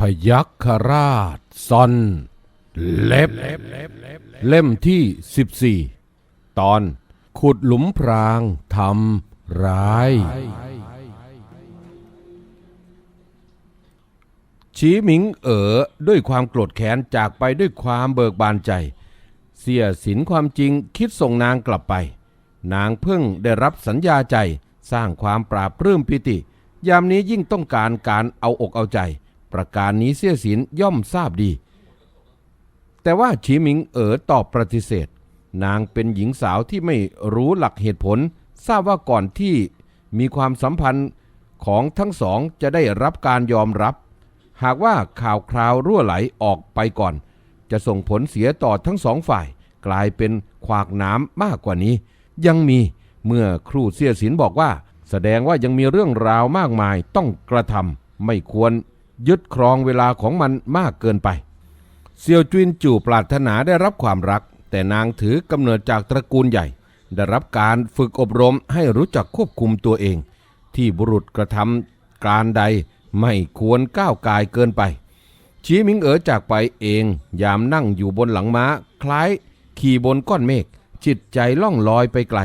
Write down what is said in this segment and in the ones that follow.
พยัคฆราชซอนเล็บ เล่มที่ 14 ตอนขุดหลุมพรางทำร้าย ชีหมิงเอ๋อด้วยความโกรธแค้นจากไปด้วยความเบิกบานใจ เสียสินความจริงคิดส่งนางกลับไป นางเพิ่งได้รับสัญญาใจสร้างความปราบปลื้มปิติ ยามนี้ยิ่งต้องการการเอาอกเอาใจ ประการนี้เสียสินย่อมทราบดี แต่ว่าฉีหมิงเอ๋อตอบปฏิเสธ นางเป็นหญิงสาวที่ไม่รู้หลักเหตุผล ทราบว่าก่อนที่มีความสัมพันธ์ของทั้งสองจะได้รับการยอมรับ หากว่าข่าวคราวรั่วไหลออกไปก่อน จะส่งผลเสียต่อทั้งสองฝ่าย กลายเป็นขวากน้ำมากกว่านี้ ยังมีเมื่อครูเสียสินบอกว่า แสดงว่ายังมีเรื่องราวมากมายต้องกระทำไม่ควร ยึดครองเวลาของมันมากเกินไป เซียวจุนจู่ปรารถนาได้รับความรัก แต่นางถือกำเนิดจากตระกูลใหญ่ ได้รับการฝึกอบรมให้รู้จักควบคุมตัวเอง ที่บุรุษกระทำการใดไม่ควรก้าวกายเกินไป ชีหมิงเอ๋อจากไปเองยามนั่งอยู่บนหลังม้า คล้ายขี่บนก้อนเมฆจิตใจล่องลอยไปไกล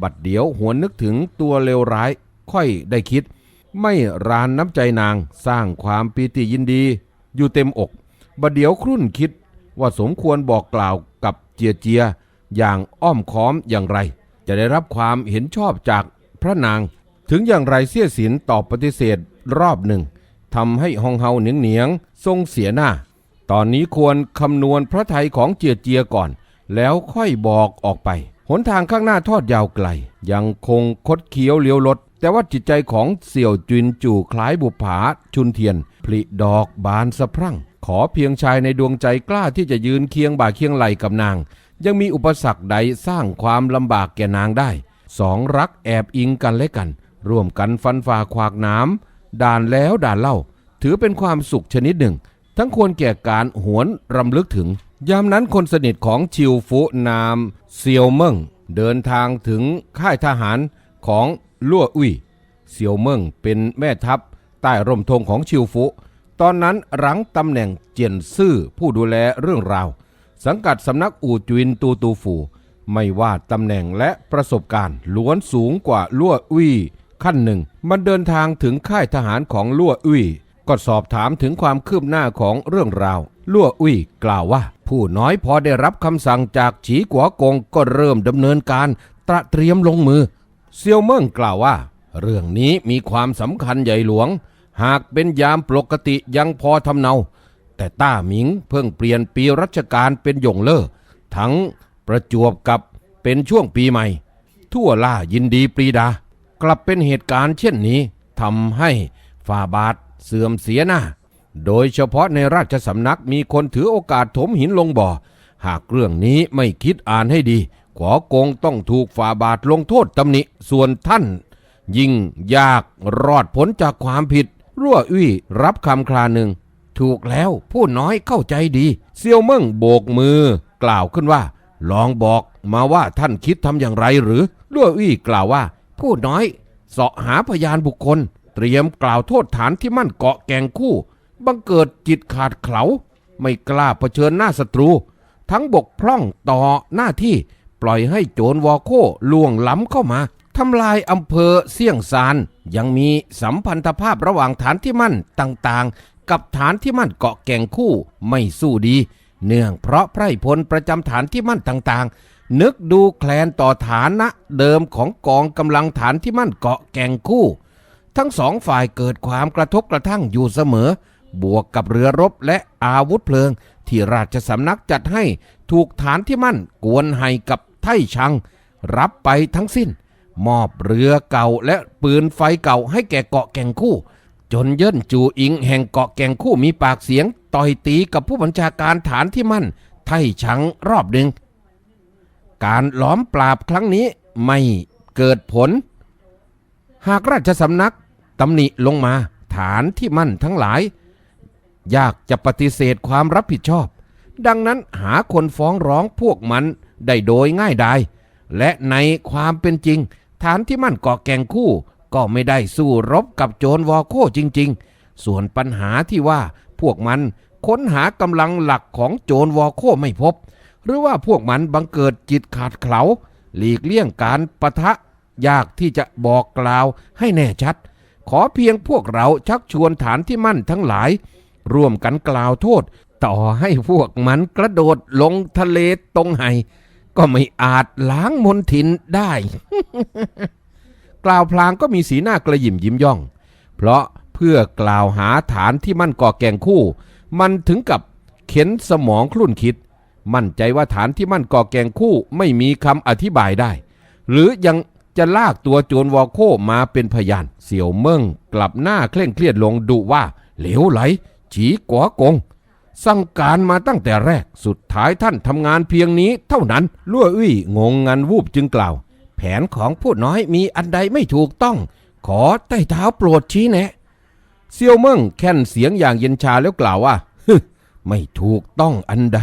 บัดเดี๋ยวหวนนึกถึงตัวเลวร้าย ค่อยได้คิด ไม่รานน้ำใจนางสร้างความปีติยินดี อยู่เต็มอกบัดเดี๋ยวครุ่นคิดว่าสมควรบอกกล่าวกับเจียเจีย อย่างอ้อมค้อมอย่างไร จะได้รับความเห็นชอบจากพระนาง ถึงอย่างไรเสียสินตอบปฏิเสธรอบหนึ่งทำให้ฮองเฮาเหนียงเหนียงทรงเสียหน้า ตอนนี้ควรคำนวณพระไทยของเจียเจียก่อน แล้วค่อยบอกออกไป หนทางข้างหน้าทอดยาวไกล ยังคงคดเคี้ยวเลี้ยวรถ แต่ว่าจิตใจของเสี่ยวจุนจู่คล้ายบุปผาชุนเทียน ผลิดอกบานสะพรั่ง ขอเพียงชายในดวงใจกล้าที่จะยืนเคียงบ่าเคียงไหลกับนาง ยังมีอุปสรรคใดสร้างความลำบากแก่นางได้สองรักแอบอิงกันและกัน ร่วมกันฟันฝ่าขวากน้ำด่านแล้วด่านเล่า ถือเป็นความสุขชนิดหนึ่ง ทั้งควรแก่การหวนรำลึกถึง ยามนั้นคนสนิทของชิวฟุนามเซียวเมิงเดินทางถึงค่ายทหารของ ลั่วอุ้ยเซียวเมิงเป็นแม่ทัพใต้ร่มธงของชิวฟุ ตอนนั้นรังตำแหน่งเจียนซื่อผู้ดูแลเรื่องราว สังกัดสำนักอู่จุนตูตูฟู ไม่ว่าตำแหน่งและประสบการณ์ล้วนสูงกว่าลั่วอุ้ยขั้นหนึ่ง มันเดินทางถึงค่ายทหารของลั่วอุ้ยก็สอบถามถึงความคืบหน้าของเรื่องราวลั่วอุ้ยกล่าวว่า ผู้น้อยพอได้รับคำสั่งจากฉีกัวกงก็เริ่มดำเนินการตระเตรียมลงมือ เซียวเมิ่งกล่าวว่า เรื่องนี้มีความสำคัญใหญ่หลวง หากเป็นยามปกติยังพอทำเนา แต่ต้าหมิงเพิ่งเปลี่ยนปีรัชกาลเป็นหยงเล่อทั้งประจวบกับเป็นช่วงปีใหม่ ทั่วล่ายินดีปรีดา กลับเป็นเหตุการณ์เช่นนี้ทำให้ฝ่าบาทเสื่อมเสียหน้า โดยเฉพาะในราชสำนักมีคนถือโอกาสถมหินลงบ่อ หากเรื่องนี้ไม่คิดอ่านให้ดี ขอกงต้องถูกฝ่าบาทลงโทษตำหนิ ส่วนท่าน ยิ่งยากรอดพ้นจากความผิด รั่วอุ้ยรับคำคราหนึ่ง ถูกแล้วผู้น้อยเข้าใจดี เซียวเมิ่งโบกมือกล่าวขึ้นว่า ลองบอกมาว่าท่านคิดทำอย่างไรหรือรั่วอุ้ยกล่าวว่า ผู้น้อยเสาะหาพยานบุคคล เตรียมกล่าวโทษฐานที่มั่นเกาะแกงคู่ บังเกิดจิตขาดเขลาไม่กล้าเผชิญหน้าศัตรู ทั้งบกพร่องต่อหน้าที่ ปล่อยให้โจรวอโคล่วงล้ำเข้ามาทำลายอำเภอเสี่ยงซาน ยังมีสัมพันธภาพระหว่างฐานที่มั่นต่างๆ กับฐานที่มั่นเกาะแก่งคู่ไม่สู้ดี เนื่องเพราะไพร่พลประจำฐานที่มั่นต่างๆ นึกดูแคลนต่อฐานะเดิมของกองกำลังฐานที่มั่นเกาะแก่งคู่ ทั้งสองฝ่ายเกิดความกระทบกระทั่งอยู่เสมอ บวกกับเรือรบและอาวุธเพลิง ที่ราชสำนักจัดให้ถูกฐานที่มั่นกวนให้กับ ไท่ชัง รับไปทั้งสิ้น มอบเรือเก่าและปืนไฟเก่าให้แก่เกาะแก่งคู่ จนเยินจูอิงแห่งเกาะแก่งคู่มีปากเสียง ต่อยตีกับผู้บัญชาการฐานที่มั่น ไท่ชังรอบหนึ่งการล้อมปราบครั้งนี้ไม่เกิดผล หากราชสำนักตำหนิลงมาฐานที่มั่นทั้งหลาย ยากจะปฏิเสธความรับผิดชอบ ดังนั้นหาคนฟ้องร้องพวกมัน ได้โดยง่ายดาย และในความเป็นจริง ฐานที่มั่นเกาะแก่งคู่ ก็ไม่ได้สู้รบกับโจรวอโคจริง ๆ ส่วนปัญหาที่ว่าพวกมันค้นหากำลังหลักของโจรวอโคไม่พบ หรือว่าพวกมันบังเกิดจิตขาดเขลาหลีกเลี่ยงการประทะยากที่จะบอกกล่าวให้แน่ชัด ขอเพียงพวกเราชักชวนฐานที่มั่นทั้งหลาย ร่วมกันกล่าวโทษ ต่อให้พวกมันกระโดดลงทะเลตรงไห ก็ไม่อาจล้างมนทินได้ กล่าวพลางก็มีสีหน้ากระยิมยิ้มย่อง เพราะเพื่อกล่าวหาฐานที่มั่นก่อแก่งคู่ มันถึงกับเข็นสมองคลุ่นคิด มั่นใจว่าฐานที่มั่นก่อแก่งคู่ไม่มีคำอธิบายได้ หรือยังจะลากตัวโจรวอโคมาเป็นพยาน เสี่ยวเมิ่งกลับหน้าเคร่งเครียดลงดุว่า เหลวไหลฉีกัวกง สั่งการมาตั้งแต่แรก สุดท้ายท่านทำงานเพียงนี้เท่านั้น ลั่วอุ้ยงงงันวูบจึงกล่าว แผนของผู้น้อยมีอันใดไม่ถูกต้อง ขอใต้เท้าโปรดชี้แนะ เซียวเมิ่งแค่นเสียงอย่างเย็นชาแล้วกล่าวว่าไม่ถูกต้องอันใด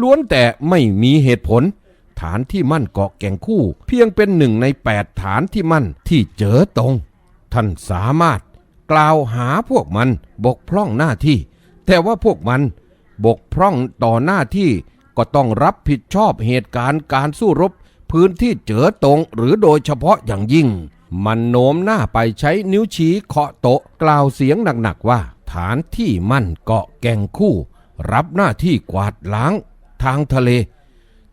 ล้วนแต่ไม่มีเหตุผล ฐานที่มั่นเกาะแก่งคู่ เพียงเป็นหนึ่งในแปดฐานที่มั่นที่เจอตรง ท่านสามารถกล่าวหาพวกมันบกพร่องหน้าที่ แต่ว่าพวกมันบกพร่องต่อหน้าที่ก็ต้องรับผิดชอบเหตุการณ์การสู้รบพื้นที่เจอตรงหรือโดยเฉพาะอย่างยิ่ง มันโน้มหน้าไปใช้นิ้วชี้เคาะโต๊ะกล่าวเสียงหนักๆว่า ฐานที่มั่นเกาะแก่งคู่ รับหน้าที่กวาดล้าง ทางทะเล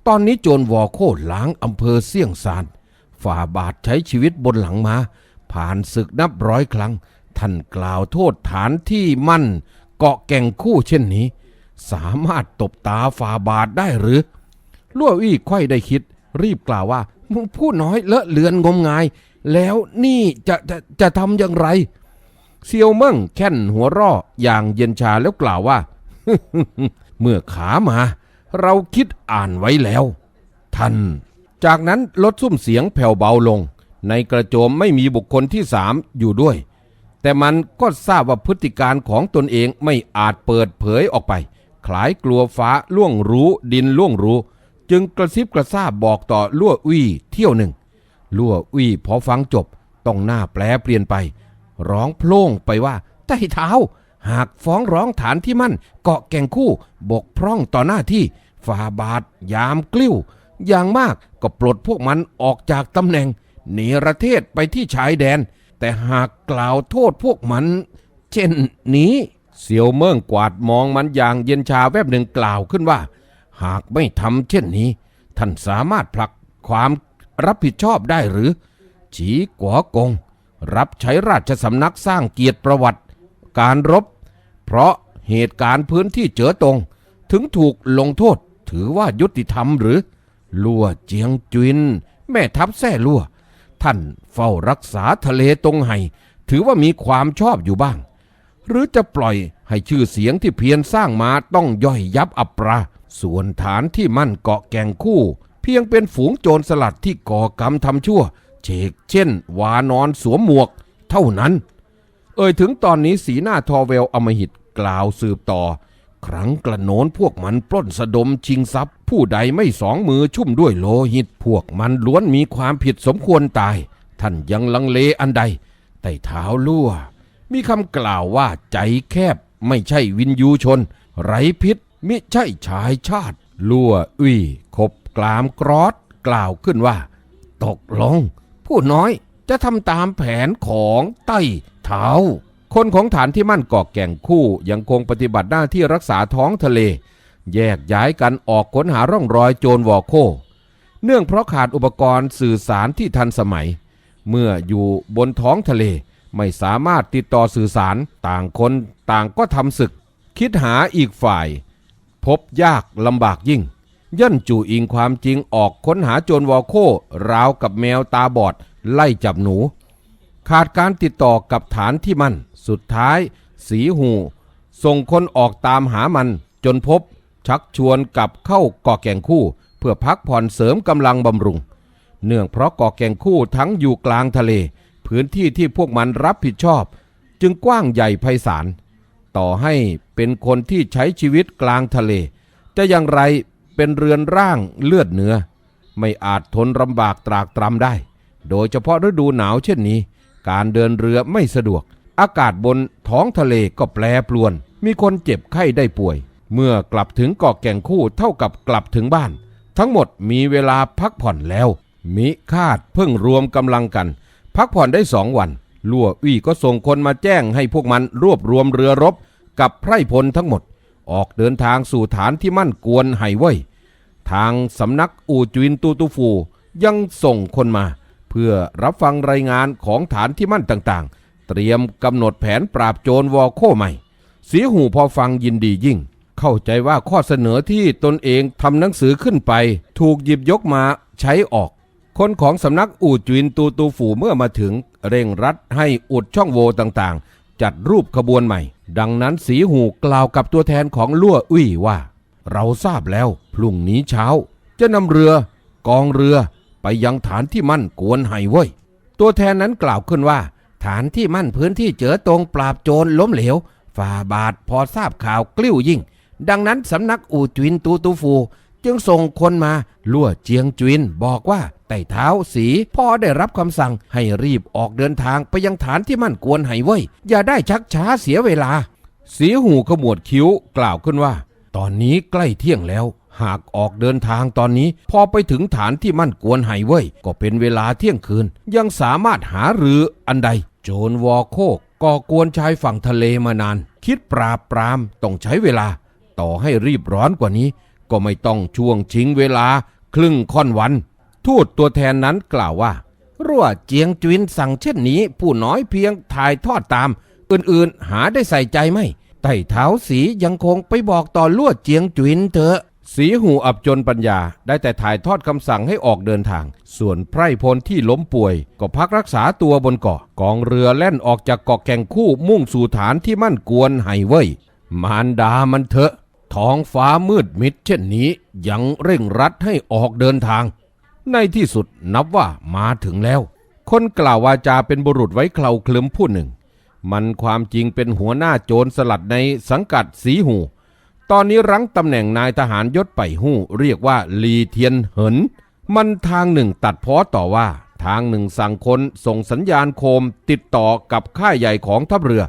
ตอนนี้โจรวอโคล้างอำเภอเสี่ยงซานฝ่าบาทใช้ชีวิตบนหลังมา ผ่านศึกนับร้อยครั้ง ท่านกล่าวโทษฐานที่มั่น เกาะแก่งคู่เช่นนี้ สามารถตบตาฝ่าบาทได้หรือลั่วอี้ค่อยได้คิด รีบกล่าวว่ามึงพูดน้อยเลอะเลือนงมงาย แล้วนี่จะจะจะทำอย่างไร เซียวเมิ่งแค่นหัวร่ออย่างเย็นชาแล้วกล่าวว่า เมื่อขามา เราคิดอ่านไว้แล้ว ท่าน จากนั้นลดซุ้มเสียงแผ่วเบาลง ในกระโจมไม่มีบุคคลที่สามอยู่ด้วย แต่มันก็ทราบว่าพฤติการของตนเองไม่อาจเปิดเผยออกไป คล้ายกลัวฟ้าล่วงรู้ดินล่วงรู้ จึงกระซิบกระซาบบอกต่อลั่วอุ้ยเที่ยวหนึ่งลั่วอุ้ยพอฟังจบต้องหน้าแปลเปลี่ยนไป ร้องโพล่งไปว่าใต้เท้า หากฟ้องร้องฐานที่มั่น เกาะแก่งคู่บกพร่องต่อหน้าที่ฝ่าบาทยามกลิ้ว อย่างมากก็ปลดพวกมันออกจากตำแหน่งเนรเทศไปที่ชายแดน แต่หากกล่าวโทษพวกมัน เช่นนี้เสี่ยวเมิ่งกวาดมองมันอย่างเย็นชาแวบหนึ่งกล่าวขึ้นว่า หากไม่ทำเช่นนี้ ท่านสามารถผลักความรับผิดชอบได้หรือ ฉีกัวกง รับใช้ราชสำนักสร้างเกียรติประวัติ การรบ เพราะเหตุการณ์พื้นที่เจอตรงถึงถูกลงโทษถือว่ายุติธรรมหรือ ลัวเจียงจุนแม่ทัพแซ่ลัว ท่านเฝ้ารักษาทะเลตรงไห่ถือว่ามีความชอบอยู่บ้าง หรือจะปล่อยให้ชื่อเสียงที่เพียรสร้างมาต้องย่อยยับอับปราส่วนฐานที่มั่นเกาะแก่งคู่ เพียงเป็นฝูงโจรสลัดที่ก่อกรรมทำชั่วเชกเช่น วานอนสวมหมวก เท่านั้น เอ่ยถึงตอนนี้สีหน้าทอเวลอมหิตกล่าวสืบต่อ ครั้งกระโนนพวกมันปล้นสะดมชิงทรัพย์ ผู้ใดไม่สองมือชุ่มด้วยโลหิต พวกมันล้วนมีความผิดสมควรตาย ท่านยังลังเลอันใดแต่เท้าลั่ว มีคำกล่าวว่าใจแคบไม่ใช่วินยูชน ไรพิษ มิใช่ชายชาติ ลั่วอุ้ยขบกลามกรอดกล่าวขึ้นว่า ตกลง ผู้น้อยจะทำตามแผนของไต้เท้า คนของฐานที่มั่นเกาะแก่งคู่ยังคงปฏิบัติหน้าที่รักษาท้องทะเล แยกย้ายกันออกค้นหาร่องรอยโจรวอโค เนื่องเพราะขาดอุปกรณ์สื่อสารที่ทันสมัย เมื่ออยู่บนท้องทะเลไม่สามารถติดต่อสื่อสารต่างคนต่างก็ทำศึก คิดหาอีกฝ่าย พบยากลำบากยิ่ง ย่นจู่อิงความจริงออกค้นหาโจรวอโคราวกับแมวตาบอด ไล่จับหนู ขาดการติดต่อกับฐานที่มันสุดท้าย สีหู ส่งคนออกตามหามันจนพบ ชักชวนกลับเข้าเกาะแก่งคู่ เพื่อพักผ่อนเสริมกำลังบำรุง เนื่องเพราะเกาะแก่งคู่ทั้งอยู่กลางทะเล พื้นที่ที่พวกมันรับผิดชอบ จึงกว้างใหญ่ไพศาลต่อให้เป็นคนที่ใช้ชีวิตกลางทะเล จะอย่างไรเป็นเรือนร่างเลือดเนื้อ ไม่อาจทนลำบากตรากตรำได้ โดยเฉพาะฤดูหนาวเช่นนี้ การเดินเรือไม่สะดวก อากาศบนท้องทะเลก็แปรปรวน มีคนเจ็บไข้ได้ป่วย เมื่อกลับถึงเกาะแก่งคู่เท่ากับกลับถึงบ้าน ทั้งหมดมีเวลาพักผ่อนแล้ว มิคาดเพิ่งรวมกำลังกัน พักผ่อนได้สองวันลั่วอี้ก็ส่งคนมาแจ้งให้พวกมันรวบรวมเรือรบกับไพร่พลทั้งหมด ออกเดินทางสู่ฐานที่มั่นกวนไห่เว่ยทางสำนักอูจวินตูตูฟูยังส่งคนมา พื่อรับฟังรายงานของฐานที่มั่นต่างๆ เตรียมกำหนดแผนปราบโจรวอโคใหม่ เสียหูพอฟังยินดียิ่ง เข้าใจว่าข้อเสนอที่ตนเองทำหนังสือขึ้นไป ถูกหยิบยกมาใช้ออก คนของสำนักอูจวินตูตูฝูเมื่อมาถึง เร่งรัดให้อุดช่องโหว่ต่างๆ จัดรูปขบวนใหม่ ดังนั้นสีหูกล่าวกับตัวแทนของลั่วอุ้ยว่า เราทราบแล้วพรุ่งนี้เช้า จะนำเรือกองเรือ ไปยังฐานที่มั่นกวนไห้เว้ย ตัวแทนนั้นกล่าวขึ้นว่า ฐานที่มั่นพื้นที่เจอตรงปราบโจรล้มเหลว ฝ่าบาทพอทราบข่าวกลิ้วยิ่ง ดังนั้นสำนักอู่จวินตูตูฟู จึงส่งคนมาลั่วเจียงจวินบอกว่าไต่เท้าสีพอได้รับคำสั่งให้รีบออกเดินทางไปยังฐานที่มั่นกวนไห้เว้ย อย่าได้ชักช้าเสียเวลา สีหูขมวดคิ้วกล่าวขึ้นว่า ตอนนี้ใกล้เที่ยงแล้ว หากออกเดินทางตอนนี้ พอไปถึงฐานที่มั่นกวนไห้เว้ยก็เป็นเวลาเที่ยงคืน ยังสามารถหารืออันใด โจรวอโคกก่อกวนชายฝั่งทะเลมานาน คิดปราบปรามต้องใช้เวลา ต่อให้รีบร้อนกว่านี้ ก็ไม่ต้องช่วงชิงเวลา ครึ่งค่อนวัน ทูตตัวแทนนั้นกล่าวว่า รั่วเจียงจวินสั่งเช่นนี้ ผู้น้อยเพียงถ่ายทอดตาม อื่นๆหาได้ใส่ใจไหมไต่เท้าสียังคงไปบอกต่อลั่วเจียงจวินเถอะ สีหูอับจนปัญญาได้แต่ถ่ายทอดคำสั่งให้ออกเดินทาง ส่วนไพรพลที่ล้มป่วย ก็พักรักษาตัวบนเกาะ กองเรือแล่นออกจากเกาะแก่งคู่มุ่งสู่ฐานที่มั่นกวนไห่เว้ยมารดามันเถอะ ท้องฟ้ามืดมิดเช่นนี้ ยังเร่งรัดให้ออกเดินทาง ในที่สุดนับว่ามาถึงแล้ว คนกล่าววาจาเป็นบุรุษไว้เคลาเคลิ้มผู้หนึ่ง มันความจริงเป็นหัวหน้าโจรสลัดในสังกัดสีหู ตอนนี้รั้งตำแหน่งนายทหารยศไปหู้ เรียกว่าลีเทียนเหิน มันทางหนึ่งตัดพ้อต่อว่า ทางหนึ่งสั่งคนส่งสัญญาณโคมติดต่อกับค่ายใหญ่ของทัพเรือ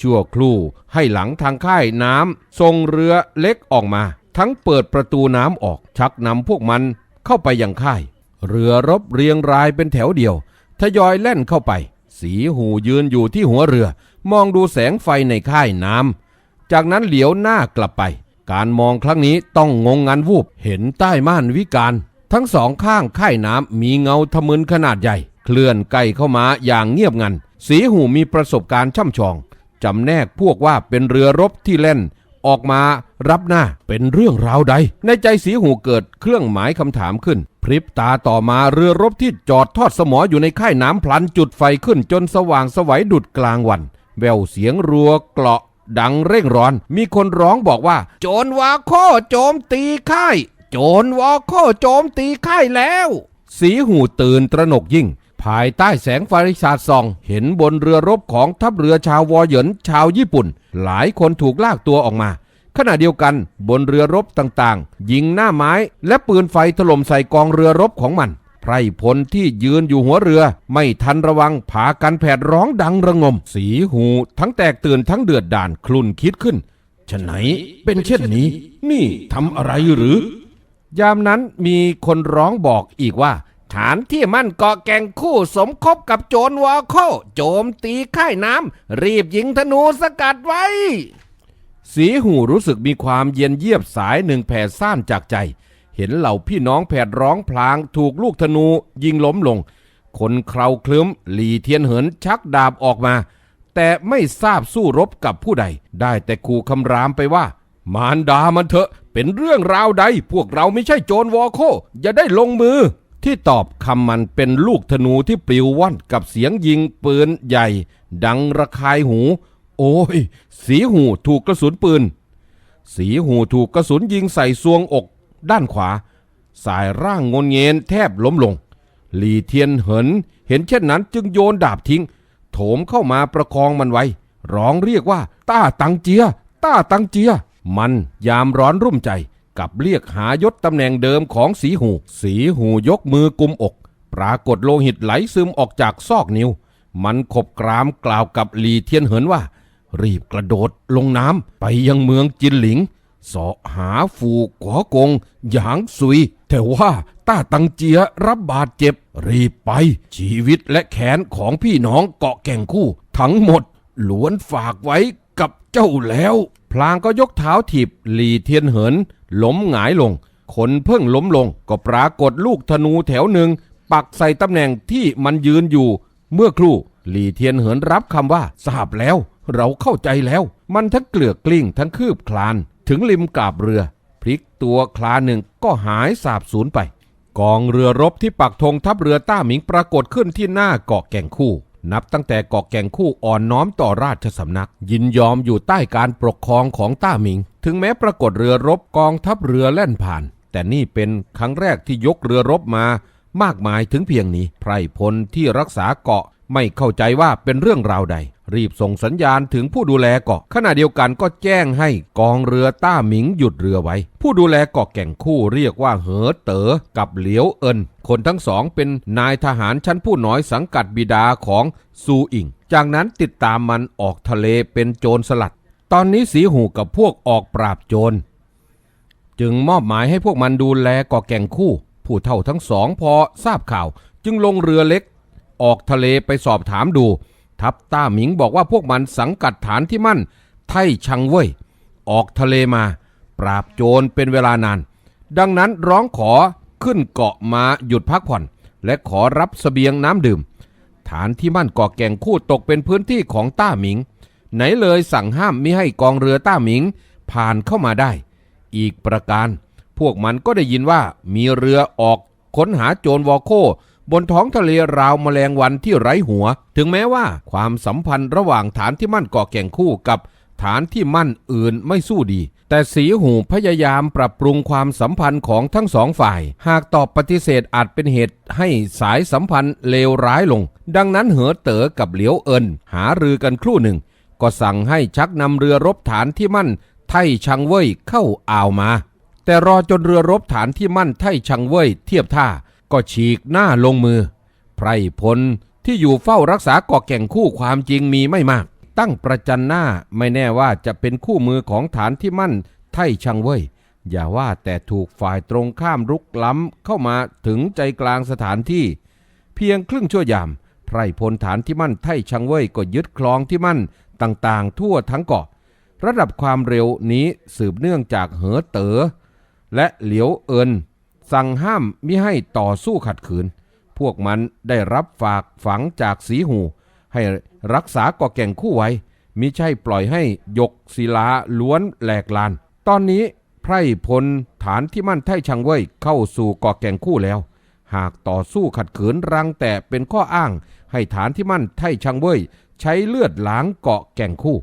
ชั่วครู่ให้หลังทางค่ายน้ำส่งเรือเล็กออกมา ทั้งเปิดประตูน้ำออกชักนำพวกมันเข้าไปยังค่าย เรือรบเรียงรายเป็นแถวเดียว ทยอยแล่นเข้าไป สีหูยืนอยู่ที่หัวเรือ มองดูแสงไฟในค่ายน้ำ จากนั้นเหลียวหน้ากลับไป การมองครั้งนี้ต้องงงงันวูบ เห็นใต้ม่านวิการ ทั้งสองข้างค่ายน้ำมีเงาทะมึนขนาดใหญ่ เคลื่อนใกล้เข้ามาอย่างเงียบงัน สีหูมีประสบการณ์ช่ำชองจำแนกพวกว่าเป็นเรือรบที่เล่น ออกมารับหน้าเป็นเรื่องราวใด ในใจสีหูเกิดเครื่องหมายคำถามขึ้น พริบตาต่อมาเรือรบที่จอดทอดสมออยู่ในค่ายน้ำพลันจุดไฟขึ้นจนสว่างสวัยดุดกลางวัน แววเสียงรัวเกราะ ดังเร่งร้อน มีคนร้องบอกว่า โจรวาโคโจมตีค่าย โจรวาโคโจมตีค่ายแล้ว สีหูตื่นตระหนกยิ่ง ภายใต้แสงไฟริชาดส่อง เห็นบนเรือรบของทัพเรือชาววอเหยินชาวญี่ปุ่น หลายคนถูกลากตัวออกมาขณะเดียวกันบนเรือรบต่างๆ ยิงหน้าไม้และปืนไฟถล่มใส่กองเรือรบของมัน ไพรพลที่ยืนอยู่หัวเรือ ไม่ทันระวังผากันแผดร้องดังระงม สีหูทั้งแตกตื่นทั้งเดือดด่านคลุนคิดขึ้นฉะไหนเป็นเช่นนี้ นี่ทำอะไรหรือ ยามนั้นมีคนร้องบอกอีกว่า ฐานที่มั่นเกาะแก่งคู่สมคบกับโจรวอโคโจมตีค่ายน้ำรีบยิงธนูสกัดไว้ สีหูรู้สึกมีความเย็นเยียบสายหนึ่งแผ่ซ่านจากใจ เห็นเหล่าพี่น้องแผดร้องพลางถูกลูกธนูยิงล้มลง คนเคราเคลิ้มหลีเทียนเหินชักดาบออกมา แต่ไม่ทราบสู้รบกับผู้ใด ได้แต่ขู่คำรามไปว่า มารดามันเถอะเป็นเรื่องราวใด พวกเราไม่ใช่โจรวอโคอย่าได้ลงมือ ที่ตอบคำมันเป็นลูกธนูที่ปลิวว่อนกับเสียงยิงปืนใหญ่ ดังระคายหู โอ้ย สีหูถูกกระสุนปืน สีหูถูกกระสุนยิงใส่ซวงอก ด้านขวา สายร่างงนเงนแทบล้มลง หลีเทียนเหิน เห็นเช่นนั้นจึงโยนดาบทิ้ง โถมเข้ามาประคองมันไว้ ร้องเรียกว่า ต้าตังเจีย ต้าตังเจีย มันยามร้อนรุ่มใจกับเรียกหายศตำแหน่งเดิมของสีหู สีหูยกมือกุมอก ปรากฏโลหิตไหลซึมออกจากซอกนิ้ว มันขบกรามกล่าวกับหลีเทียนเหินว่า รีบกระโดดลงน้ำไปยังเมืองจินหลิง เสาะหาฝูกขอกง หยางซุย แต่ว่าต้าตังเจียรับบาดเจ็บ รีบไป ชีวิตและแขนของพี่น้องเกาะแก่งคู่ ทั้งหมดล้วนฝากไว้กับเจ้าแล้ว พลางก็ยกเท้าถีบหลีเทียนเหินล้มหงายลง คนเพิ่งล้มลงก็ปรากฏลูกธนูแถวหนึ่ง ปักใส่ตำแหน่งที่มันยืนอยู่ เมื่อครู่หลีเทียนเหินรับคำว่าทราบแล้ว เราเข้าใจแล้ว มันทั้งเกลือกกลิ้งทั้งคืบคลาน ถึงริมกาบเรือ พลิกตัวคลาหนึ่งก็หายสาบสูญไป กองเรือรบที่ปักธงทัพเรือต้าหมิงปรากฏขึ้นที่หน้าเกาะแก่งคู่ นับตั้งแต่เกาะแก่งคู่อ่อนน้อมต่อราชสำนัก ยินยอมอยู่ใต้การปกครองของต้าหมิง ถึงแม้ปรากฏเรือรบกองทัพเรือแล่นผ่าน แต่นี่เป็นครั้งแรกที่ยกเรือรบมามากมายถึงเพียงนี้ไพรพลที่รักษาเกาะไม่เข้าใจว่าเป็นเรื่องราวใด รีบส่งสัญญาณถึงผู้ดูแลเกาะขณะเดียวกันก็แจ้งให้กองเรือต้าหมิงหยุดเรือไว้ ผู้ดูแลเกาะแก่งคู่เรียกว่า เหอเต๋อกับเหลียวเอินคนทั้งสองเป็นนายทหารชั้นผู้น้อยสังกัดบิดาของซูอิง จากนั้นติดตามมันออกทะเลเป็นโจรสลัด ตอนนี้สีหูกับพวกออกปราบโจร จึงมอบหมายให้พวกมันดูแลเกาะแก่งคู่ ผู้เท่าทั้งสองพอทราบข่าว จึงลงเรือเล็ก ออกทะเลไปสอบถามดู ทัพต้าหมิงบอกว่าพวกมันสังกัดฐานที่มั่น ไทชังเว่ยออกทะเลมา ปราบโจรเป็นเวลานาน ดังนั้นร้องขอขึ้นเกาะมาหยุดพักผ่อน และขอรับเสบียงน้ำดื่ม ฐานที่มั่นเกาะแก่งคู่ตกเป็นพื้นที่ของต้าหมิง ไหนเลยสั่งห้ามมิให้กองเรือต้าหมิงผ่านเข้ามาได้ อีกประการ พวกมันก็ได้ยินว่ามีเรือออกค้นหาโจรวอโค บนท้องทะเลราวแมลงวันที่ไร้หัว ถึงแม้ว่าความสัมพันธ์ระหว่างฐานที่มั่นเกาะแก่งคู่กับฐานที่มั่นอื่นไม่สู้ดี แต่สีหูพยายามปรับปรุงความสัมพันธ์ของทั้งสองฝ่าย หากตอบปฏิเสธอาจเป็นเหตุให้สายสัมพันธ์เลวร้ายลง ดังนั้นเหอเต๋อกับเหลียวเอินหารือกันครู่หนึ่ง ก็สั่งให้ชักนำเรือรบฐานที่มั่น ไทชังเว่ยเข้าอ่าวมา แต่รอจนเรือรบฐานที่มั่นไทชังเว่ยเทียบท่า ก็ฉีกหน้าลงมือ ไพรพลที่อยู่เฝ้ารักษาเกาะแก่งคู่ความจริงมีไม่มาก ตั้งประจันหน้าไม่แน่ว่าจะเป็นคู่มือของฐานที่มั่นไทชังเว่ยอย่าว่าแต่ถูกฝ่ายตรงข้ามรุกล้ำเข้ามาถึงใจกลางสถานที่ เพียงครึ่งชั่วยาม ไพรพลฐานที่มั่นไทชังเว่ยก็ยึดคลองที่มั่นต่างๆ ทั่วทั้งเกาะ ระดับความเร็วนี้สืบเนื่องจากเหอเตอ๋อและเหลียวเอิน สั่งห้ามมิให้ต่อสู้ขัดขืน พวกมันได้รับฝากฝังจากสีหู ให้รักษาเกาะแก่งคู่ไว้มิใช่ปล่อยให้ยกศิลาล้วนแหลกลาน ตอนนี้ไพร่พลฐานที่มั่นไทชังเว่ยเข้าสู่เกาะแก่งคู่แล้ว หากต่อสู้ขัดขืนรังแต่เป็นข้ออ้างให้ฐานที่มั่นไทชังเว่ยใช้เลือดล้างเกาะแก่งคู่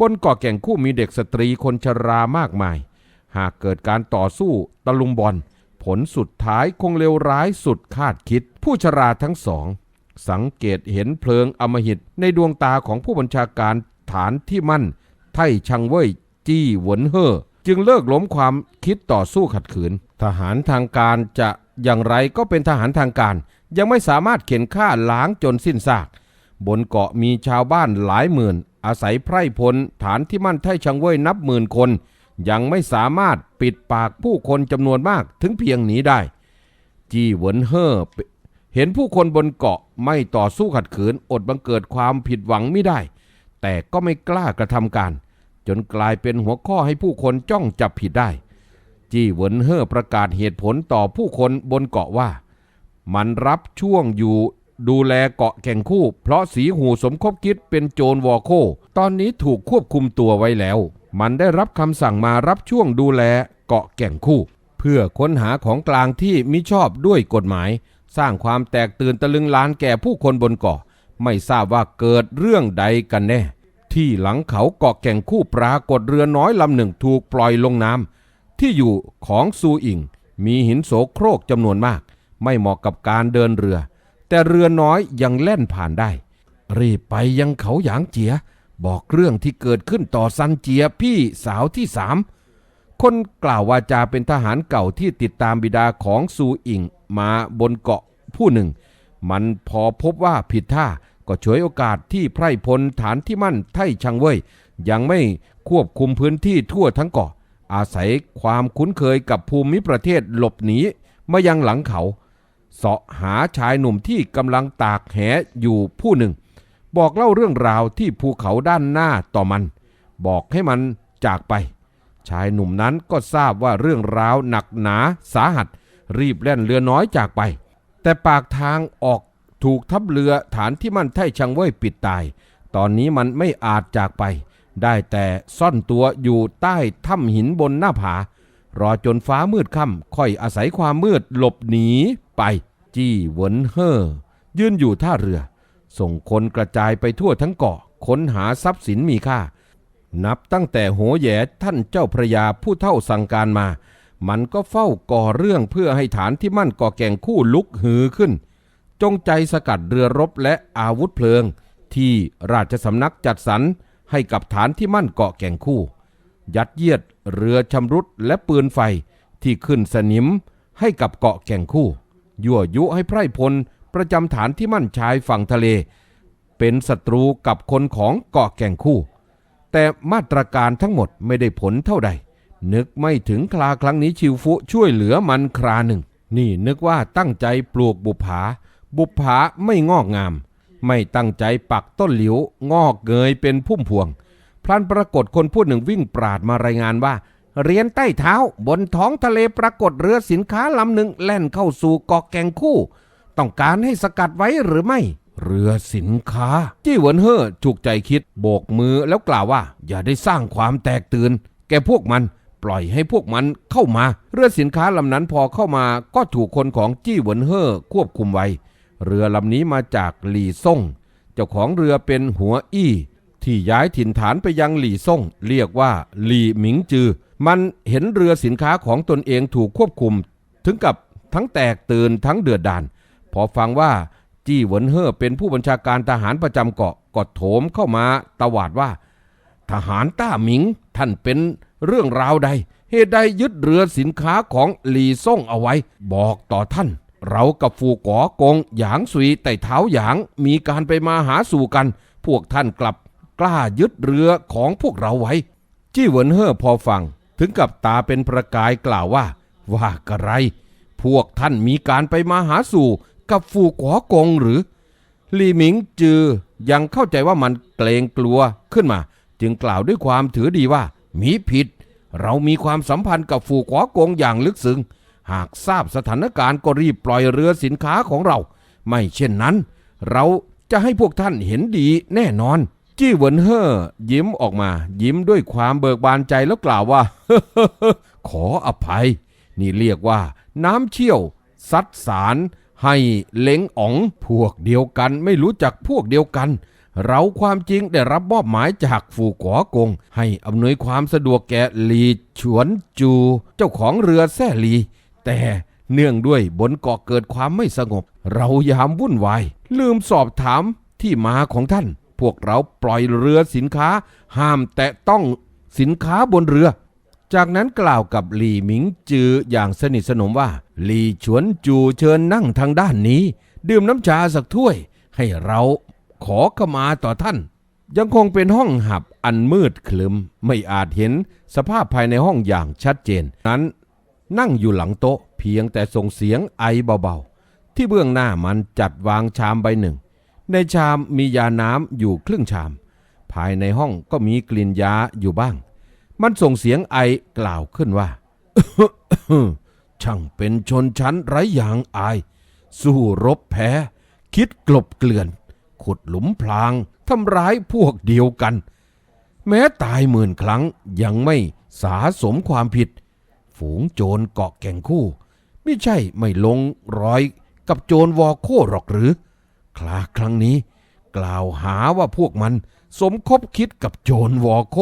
บนเกาะแก่งคู่มีเด็กสตรีคนชรามากมาย หากเกิดการต่อสู้ตะลุมบอล ผลสุดท้ายคงเลวร้ายสุดคาดคิด ผู้ชราทั้งสอง สังเกตเห็นเพลิงอมหิตในดวงตาของผู้บัญชาการฐานที่มั่น ไทชังเว่ยจี้หวนเฮ่อจึงเลิกล้มความคิดต่อสู้ขัดขืน ทหารทางการจะอย่างไรก็เป็นทหารทางการ ยังไม่สามารถเข็นฆ่าล้างจนสิ้นซาก บนเกาะมีชาวบ้านหลายหมื่น อาศัยไพร่พลฐานที่มั่นไทชังเว่ยนับหมื่นคน ยังไม่สามารถปิดปากผู้คนจำนวนมากถึงเพียงนี้ได้ จีเหวินเฮ่อเห็นผู้คนบนเกาะไม่ต่อสู้ขัดขืนอดบังเกิดความผิดหวังไม่ได้ แต่ก็ไม่กล้ากระทำการ จนกลายเป็นหัวข้อให้ผู้คนจ้องจับผิดได้ จีเหวินเฮ่อประกาศเหตุผลต่อผู้คนบนเกาะว่า มันรับช่วงอยู่ดูแลเกาะแก่งคู่ เพราะสีหูสมคบคิดเป็นโจรวอโค ตอนนี้ถูกควบคุมตัวไว้แล้ว มันได้รับคำสั่งมารับช่วงดูแลเกาะแก่งคู่ เพื่อค้นหาของกลางที่มิชอบด้วยกฎหมาย สร้างความแตกตื่นตะลึงลานแก่ผู้คนบนเกาะ ไม่ทราบว่าเกิดเรื่องใดกันแน่ ที่หลังเขาเกาะแก่งคู่ปรากฏเรือน้อยลำหนึ่งถูกปล่อยลงน้ำที่อยู่ของซูอิงมีหินโสโครกจำนวนมาก ไม่เหมาะกับการเดินเรือ แต่เรือน้อยยังแล่นผ่านได้ รีบไปยังเขาหยางเจีย บอกเรื่องที่เกิดขึ้นต่อซันเจียพี่สาวที่สามคนกล่าววาจาเป็นทหารเก่าที่ติดตามบิดาของซูอิงมาบนเกาะผู้หนึ่ง มันพอพบว่าผิดท่าก็ฉวยโอกาสที่ไพร่พลฐานที่มั่นไท่ชังเว่ยยังไม่ควบคุมพื้นที่ทั่วทั้งเกาะ อาศัยความคุ้นเคยกับภูมิประเทศหลบหนีมายังหลังเขาเสาะหาชายหนุ่มที่กำลังตากแหอยู่ผู้หนึ่ง บอกเล่าเรื่องราวที่ภูเขาด้านหน้าต่อมัน บอกให้มันจากไป ชายหนุ่มนั้นก็ทราบว่าเรื่องราวหนักหนาสาหัส รีบแล่นเรือน้อยจากไป แต่ปากทางออกถูกทัพเรือฐานที่มันไท่ชังเว่ยปิดตาย ตอนนี้มันไม่อาจจากไป ได้แต่ซ่อนตัวอยู่ใต้ถ้ำหินบนหน้าผา รอจนฟ้ามืดค่ำค่อยอาศัยความมืดหลบหนีไป จี้เหวินเฮ่อยืนอยู่ท่าเรือ ส่งคนกระจายไปทั่วทั้งเกาะค้นหาทรัพย์สินมีค่า นับตั้งแต่โหแหยท่านเจ้าพระยาผู้เท่าสั่งการมา มันก็เฝ้าก่อเรื่องเพื่อให้ฐานที่มั่นก่อแก่งคู่ลุกฮือขึ้น จงใจสกัดเรือรบและอาวุธเพลิง ที่ราชสำนักจัดสรรให้กับฐานที่มั่นเกาะแก่งคู่ ยัดเยียดเรือชำรุดและปืนไฟที่ขึ้นสนิมให้กับเกาะแก่งคู่ ยั่วยุให้ไพร่พล ประจำฐานที่มั่นชายฝั่งทะเล เป็นศัตรูกับคนของเกาะแก่งคู่ แต่มาตรการทั้งหมดไม่ได้ผลเท่าใด นึกไม่ถึงคลาครั้งนี้ชิวฟุช่วยเหลือมันคราหนึ่ง นี่นึกว่าตั้งใจปลูกบุปผา บุปผาไม่งอกงาม ไม่ตั้งใจปักต้นหลิวงอกเกยเป็นพุ่มพวง พลันปรากฏคนผู้หนึ่งวิ่งปราดมารายงานว่าเรียนใต้เท้าบนท้องทะเลปรากฏเรือสินค้าลำหนึ่งแล่นเข้าสู่เกาะแก่งคู่ ต้องการให้สกัดไว้หรือไม่ เรือสินค้า จี้เหวินเฮ่อจุกใจคิดโบกมือแล้วกล่าวว่า อย่าได้สร้างความแตกตื่น แก่พวกมัน ปล่อยให้พวกมันเข้ามา เรือสินค้าลำนั้นพอเข้ามาก็ถูกคนของจี้เหวินเฮ่อควบคุมไว้ เรือลำนี้มาจากหลี่ซ่ง เจ้าของเรือเป็นหัวอี้ที่ย้ายถิ่นฐานไปยังหลี่ซ่ง เรียกว่าหลี่หมิงจือ มันเห็นเรือสินค้าของตนเองถูกควบคุม ถึงกับทั้งแตกตื่นทั้งเดือดดาล พอฟังว่าจี้เหวินเฮ่อเป็นผู้บัญชาการทหารประจำเกาะก็โถมเข้ามาตวาดว่า ทหารต้าหมิงท่านเป็นเรื่องราวใด เหตุใดยึดเรือสินค้าของหลีซ่งเอาไว้ บอกต่อท่าน เรากับฟูก๋อกงหยางสุยไต่เท้าหยางมีการไปมาหาสู่กัน พวกท่านกลับกล้ายึดเรือของพวกเราไว้ จี้เหวินเฮ่อพอฟัง ถึงกับตาเป็นประกายกล่าวว่า ว่ากระไร พวกท่านมีการไปมาหาสู่ กับฟูก๋อกงหรือลีหมิงจือยังเข้าใจว่ามันเกรงกลัวขึ้นมา จึงกล่าวด้วยความถือดีว่า มีผิด เรามีความสัมพันธ์กับฝูกวอกงอย่างลึกซึ้งหากทราบสถานการณ์ก็รีบปล่อยเรือสินค้าของเรา ไม่เช่นนั้น เราจะให้พวกท่านเห็นดีแน่นอน จี้เหวินเฮ่อยิ้มออกมา ยิ้มด้วยความเบิกบานใจแล้วกล่าวว่า ขออภัย นี่เรียกว่า น้ำเชี่ยวซัดสาร ให้เล้งอ๋องพวกเดียวกันไม่รู้จักพวกเดียวกัน เราความจริงได้รับมอบหมายจากฝูกวอกง ให้อำนวยความสะดวกแก่หลีฉวนจู เจ้าของเรือแซ่หลี แต่เนื่องด้วยบนเกาะเกิดความไม่สงบ เรายามวุ่นวาย ลืมสอบถามที่มาของท่าน พวกเราปล่อยเรือสินค้า ห้ามแตะต้องสินค้าบนเรือ จากนั้นกล่าวกับหลี่หมิงจืออย่างสนิทสนมว่า หลี่ฉวนจูเชิญนั่งทางด้านนี้ ดื่มน้ำชาสักถ้วย ให้เราขอขมาต่อท่าน ยังคงเป็นห้องหับอันมืดคลึม ไม่อาจเห็นสภาพภายในห้องอย่างชัดเจน นั้นนั่งอยู่หลังโต๊ะเพียงแต่ส่งเสียงไอเบาๆ ที่เบื้องหน้ามันจัดวางชามใบหนึ่ง ในชามมียาน้ำอยู่ครึ่งชาม ภายในห้องก็มีกลิ่นยาอยู่บ้าง มันส่งเสียงไอกล่าวขึ้นว่า ช่างเป็นชนชั้นไร้อย่างอาย สู้รบแพ้ คิดกลบเกลื่อน ขุดหลุมพรางทำร้ายพวกเดียวกัน แม้ตายหมื่นครั้งยังไม่สาสมความผิด ฝูงโจรเกาะแก่งคู่ ไม่ใช่ไม่ลงรอยกับโจรวอโคหรอกหรือ คลาครั้งนี้ กล่าวหาว่าพวกมันสมคบคิดกับโจรวอโค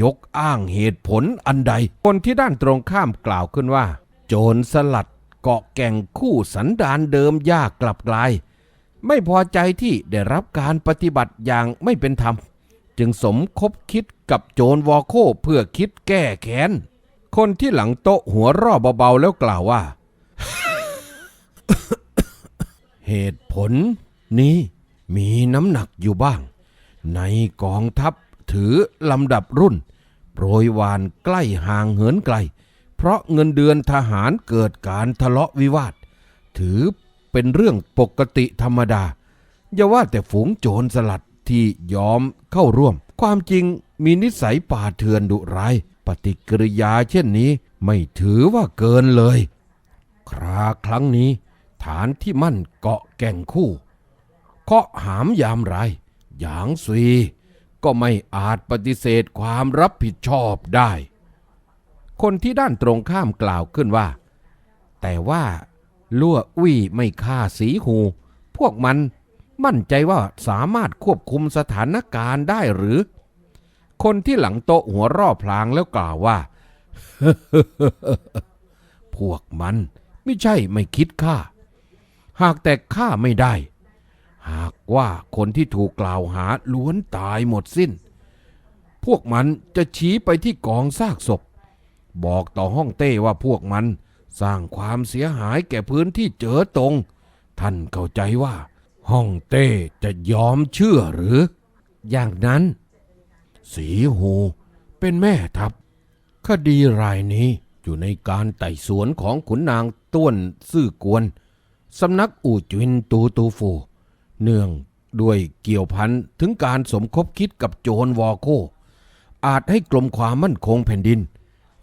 ยกอ้างเหตุผลอันใด คนที่ด้านตรงข้ามกล่าวขึ้นว่า โจรสลัดเกาะแก่งคู่สันดานเดิมยากกลับกลาย ไม่พอใจที่ได้รับการปฏิบัติอย่างไม่เป็นธรรม จึงสมคบคิดกับโจรวอโคเพื่อคิดแก้แค้น คนที่หลังโต๊ะหัวร่อเบาๆแล้วกล่าวว่า เหตุผลนี้มีน้ำหนักอยู่บ้าง ในกองทัพ ถือลำดับรุ่น โปรยวานใกล้ห่างเหินไกล เพราะเงินเดือนทหารเกิดการทะเลาะวิวาท ถือเป็นเรื่องปกติธรรมดา อย่าว่าแต่ฝูงโจรสลัดที่ยอมเข้าร่วม ความจริงมีนิสัยป่าเถื่อนดุร้าย ปฏิกิริยาเช่นนี้ไม่ถือว่าเกินเลย คราครั้งนี้ ฐานที่มั่นเกาะแก่งคู่เคาะหามยามไรหยางซุย ก็ไม่อาจปฏิเสธความรับผิดชอบได้ คนที่ด้านตรงข้ามกล่าวขึ้นว่า แต่ว่าลั่วอุ้ยไม่ฆ่าสีหู พวกมันมั่นใจว่าสามารถควบคุมสถานการณ์ได้หรือ คนที่หลังโต๊ะหัวร่อพลางแล้วกล่าวว่า พวกมันไม่ใช่ไม่คิดฆ่า หากแต่ฆ่าไม่ได้ หากว่าคนที่ถูกกล่าวหาล้วนตายหมดสิ้น พวกมันจะชี้ไปที่กองซากศพ บอกต่อห้องเต้ว่าพวกมันสร้างความเสียหายแก่พื้นที่เจอตรง ท่านเข้าใจว่า ห้องเต้จะยอมเชื่อหรือ อย่างนั้น สีหูเป็นแม่ทัพ คดีรายนี้อยู่ในการไต่สวนของขุนนางต้วนซื่อกวน สำนักอู่จินตูตูฟู เนื่องด้วยเกี่ยวพันถึงการสมคบคิดกับโจรวอโค อาจให้กรมความมั่นคงแผ่นดิน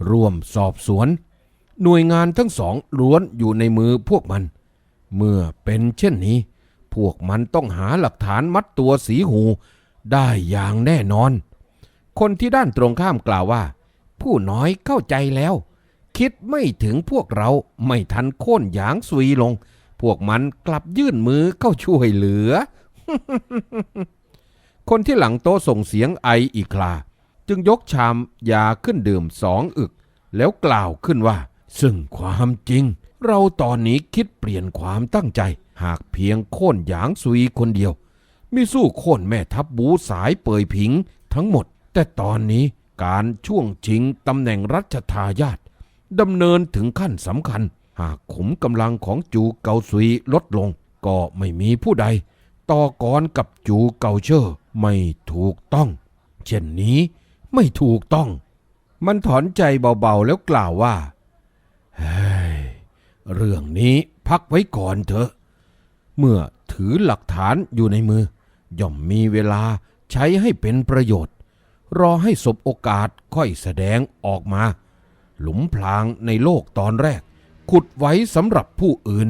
ร่วมสอบสวน หน่วยงานทั้งสองล้วนอยู่ในมือพวกมัน เมื่อเป็นเช่นนี้ พวกมันต้องหาหลักฐานมัดตัวสีหูได้อย่างแน่นอน คนที่ด้านตรงข้ามกล่าวว่า ผู้น้อยเข้าใจแล้ว คิดไม่ถึงพวกเราไม่ทันโค่นหยางซุยลง พวกมันกลับยื่นมือเข้าช่วยเหลือ คนที่หลังโต๊ะส่งเสียงไออีคราจึงยกชามยาขึ้นดื่มสองอึก แล้วกล่าวขึ้นว่า ซึ่งความจริง เราตอนนี้คิดเปลี่ยนความตั้งใจ หากเพียงโค่นหยางซุยคนเดียวมิสู้โค่นแม่ทัพบูสายเปยผิงทั้งหมด แต่ตอนนี้การช่วงชิงตำแหน่งรัชทายาทดำเนินถึงขั้นสำคัญ หากขุมกำลังของจูเกาซุยลดลง ก็ไม่มีผู้ใด ต่อกรกับจูเกาเชอร์ไม่ถูกต้อง เช่นนี้ไม่ถูกต้อง มันถอนใจเบาๆแล้วกล่าวว่าเฮ้ยเรื่องนี้พักไว้ก่อนเถอะ เมื่อถือหลักฐานอยู่ในมือ ย่อมมีเวลาใช้ให้เป็นประโยชน์ รอให้สบโอกาสค่อยแสดงออกมา หลุมพรางในโลกตอนแรก ขุดไว้สำหรับผู้อื่น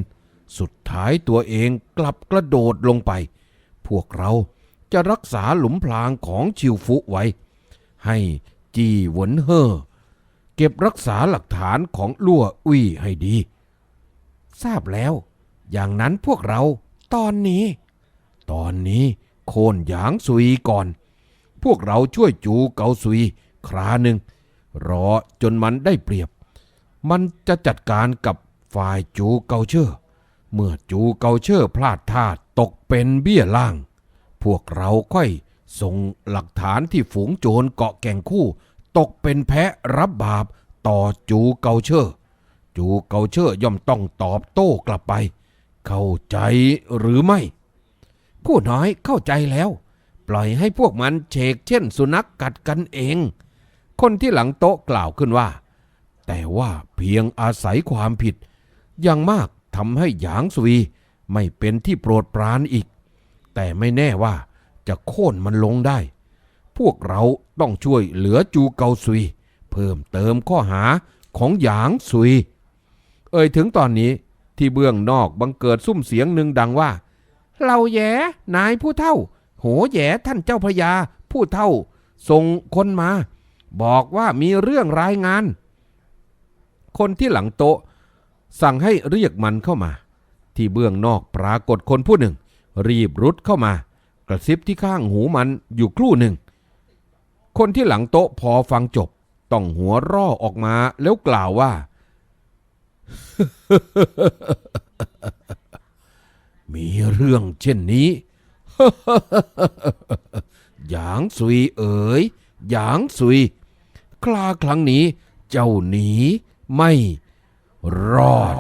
สุดท้ายตัวเองกลับกระโดดลงไป พวกเราจะรักษาหลุมพรางของชิวฟุไว้ ให้จีหวนเฮอเก็บรักษาหลักฐานของลั่วอุ้ยให้ดี ทราบแล้ว อย่างนั้นพวกเราตอนนี้ ตอนนี้โค่นหยางซุยก่อน พวกเราช่วยจูเกาซุยคราหนึ่งรอจนมันได้เปรียบ มันจะจัดการกับฝ่ายจูเกาเชอร์เมื่อจูเกาเชอร์พลาดท่าตกเป็นเบี้ยล่าง พวกเราค่อยส่งหลักฐานที่ฝูงโจรเกาะแก่งคู่ ตกเป็นแพะรับบาปต่อจูเกาเชอร์ จูเกาเชอร์ย่อมต้องตอบโต้กลับไป เข้าใจหรือไม่ ผู้น้อยเข้าใจแล้ว ปล่อยให้พวกมันเชกเช่นสุนัขกกัดกันเอง คนที่หลังโต๊ะกล่าวขึ้นว่า แต่ว่าเพียงอาศัยความผิด อย่างมากทำให้หยางสวีไม่เป็นที่โปรดปรานอีก แต่ไม่แน่ว่าจะโค่นมันลงได้ พวกเราต้องช่วยเหลือจูเกาซุย เพิ่มเติมข้อหาของหยางซุย เอ่ยถึงตอนนี้ที่เบื้องนอกบังเกิดซุ้มเสียงหนึ่งดังว่า เราแย่นายผู้เท่า โหแย่ท่านเจ้าพระยาผู้เท่าส่งคนมา บอกว่ามีเรื่องรายงาน คนที่หลังโต๊ะ สั่งให้เรียกมันเข้ามา ที่เบื้องนอกปรากฏคนผู้หนึ่ง รีบรุดเข้ามา กระซิบที่ข้างหูมันอยู่ครู่หนึ่ง คนที่หลังโต๊ะพอฟังจบ ต้องหัวร่อออกมาแล้วกล่าวว่า มีเรื่องเช่นนี้หยางซุยเอ๋ยหยางซุย คลาครั้งนี้เจ้าหนี ไม่รอด